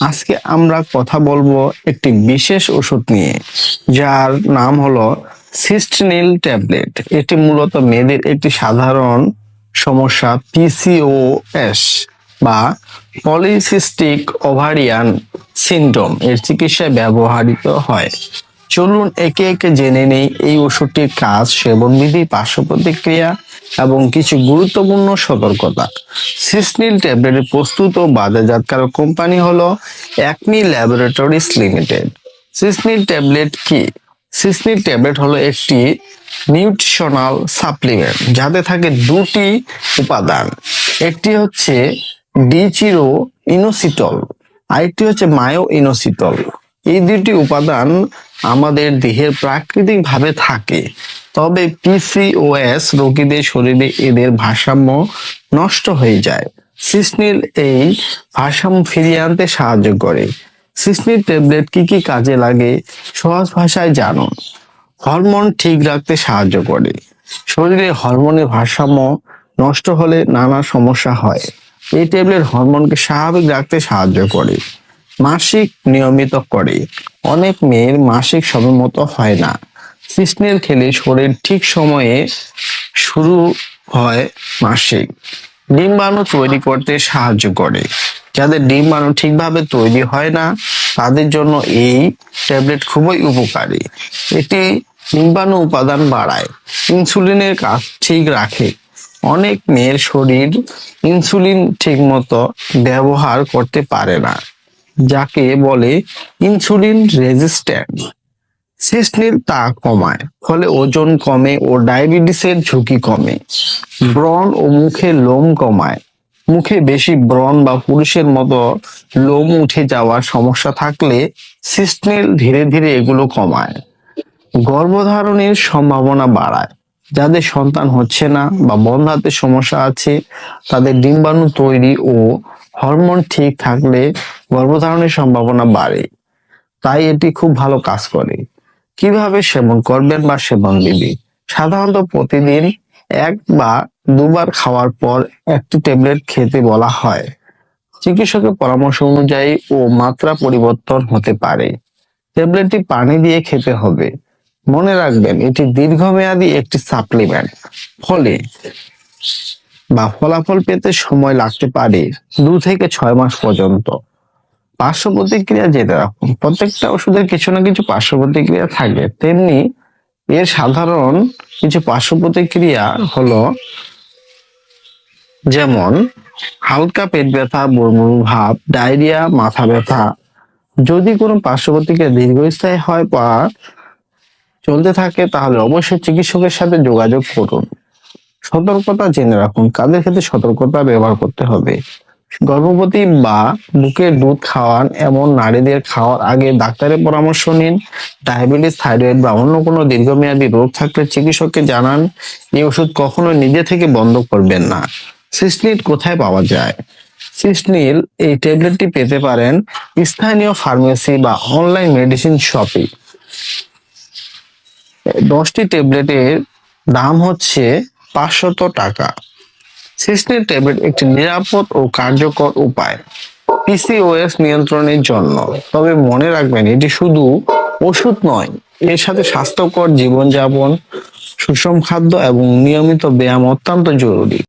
আজকে আমরা কথা বলব একটি বিশেষ ওষুধ নিয়ে, যার নাম হলো সিস্টনিল ট্যাবলেট। এটি মূলত মেয়েদের একটি সাধারণ সমস্যা পিসিওএস বা পলিসিস্টিক ওভারিয়ান সিন্ড্রোম। এর চিকিৎসায় ব্যবহৃত হয়। চলুন একে একে জেনে নেই এই ওষুধটির কাজ, সেবনবিধি, পার্শ্ব প্রতিক্রিয়া এবং কিছু গুরুত্বপূর্ণ সতর্কতা। সিসনিল ট্যাবলেটের প্রস্তুত ও বাজারজাতকারক কোম্পানি হলো অ্যাকমি ল্যাবরেটরিজ লিমিটেড সিসনিল ট্যাবলেট কি? সিসনিল ট্যাবলেট হলো একটি নিউট্রিশনাল সাপ্লিমেন্ট যাতে থাকে দুটি উপাদান। একটি হচ্ছে ডিচিরো ইনোসিটল আরেকটি হচ্ছে মায়ো ইনোসিটল এই দুটি উপাদান আমাদের দেহের প্রাকৃতিকভাবে থাকে। তবে পিসিওএস রোগীদের শরীরে এদের ভারসাম্য নষ্ট হয়ে যায়। সিসনিল এই ভারসাম্য ফিরিয়ে আনতে সাহায্য করে। সিসনিল ট্যাবলেট কি কি কাজে লাগে সহজ ভাষায় জানুন। হরমোন ঠিক রাখতে সাহায্য করে। শরীরে হরমোনের ভারসাম্য নষ্ট হলে নানা সমস্যা হয়। এই ট্যাবলেট হরমোনকে স্বাভাবিক রাখতে সাহায্য করে। মাসিক নিয়মিত করে। অনেক মেয়ের মাসিক সময় মতো হয় না। সিসনেল খেলে শরীর ঠিক সময়ে শুরু হয় মাসিক। ডিম্বাণু তৈরি করতে সাহায্য করে। যাদের ডিম্বাণু ঠিকভাবে তৈরি হয় না, তাদের জন্য এই ট্যাবলেট খুবই উপকারী। এটি ডিম্বাণু উপাদান বাড়ায়, ইনসুলিনের কাজ ঠিক রাখে। অনেক মেয়ের শরীর ইনসুলিন ঠিকমতো ব্যবহার করতে পারে না, যাকে বলে ইনসুলিন রেজিস্ট্যান্ট। সিস্টনিল তা কমায় ফলে ওজন কমে ও ডায়াবেটিসের ঝুঁকি কমে। ব্রণ ও মুখে লোম কমায়। মুখে বেশি ব্রণ বা পুরুষের মতো লোম উঠে যাওয়ার সমস্যা থাকলে সিস্টনিল ধীরে ধীরে এগুলো কমায়। গর্ভধারণের সম্ভাবনা বাড়ায়। যাদের সন্তান হচ্ছে না বা বন্ধাতে সমস্যা আছে তাদের ডিম্বাণু তৈরি ও হরমোন ঠিক থাকলে গর্ভধারণের সম্ভাবনা বাড়ে। তাই এটি খুব ভালো কাজ করে। কীভাবে সেবন করবেন বা সেবন দিবি? সাধারণত প্রতিদিন এক বা দুবার খাওয়ার পর একটি ট্যাবলেট খেতে বলা হয়। চিকিৎসকের পরামর্শ অনুযায়ী ও মাত্রা পরিবর্তন হতে পারে। ট্যাবলেটটি পানি দিয়ে খেতে হবে। মনে রাখবেন, এটি দীর্ঘমেয়াদী একটি সাপ্লিমেন্ট। ফলে বা ফলাফল পেতে সময় লাগতে পারে, দু থেকে ছয় মাস পর্যন্ত। পার্শ্ব প্রতিক্রিয়া যেটা, প্রত্যেকটা ওষুধের কিছু না কিছু পার্শ্ব প্রতিক্রিয়া থাকে। তেমনি এর সাধারণ কিছু পার্শ্ব প্রতিক্রিয়া হলো যেমন, হালকা পেট ব্যথা বুড়মুড় ভাব, ডায়রিয়া, মাথা ব্যথা। যদি কোনো পার্শ্ব প্রতিক্রিয়া দীর্ঘস্থায়ী হয় বা চলতে থাকে, তাহলে অবশ্যই চিকিৎসকের সাথে যোগাযোগ করুন। সতর্কতা জেনে রাখুন, কাদের ক্ষেত্রে সতর্কতা ব্যবহার করতে হবে। গর্ভবতী বা বুকের দুধ খাওয়ান এমন নারীদের খাওয়ার আগে ডাক্তারের পরামর্শ নিন। ডায়াবেটিস, থাইরয়েড বা অন্য কোনো দীর্ঘমেয়াদী রোগ থাকলে চিকিৎসককে জানান, এই ওষুধ কখনো নিজে থেকে বন্ধ করবেন না। সিসনিল কোথায় পাওয়া যায়? সিসনিল এই ট্যাবলেটটি পেতে পারেন স্থানীয় ফার্মেসি বা অনলাইন মেডিসিন শপে। দশটি ট্যাবলেটের দাম হচ্ছে পাঁচশত টাকা। সিস্টের ট্যাবলেট একটি নিরাপদ ও কার্যকর উপায়। পিসিওএস নিয়ন্ত্রণের জন্য। তবে মনে রাখবেন, এটি শুধু ওষুধ নয়, এর সাথে স্বাস্থ্যকর জীবনযাপন, সুষম খাদ্য এবং নিয়মিত ব্যায়াম অত্যন্ত জরুরি।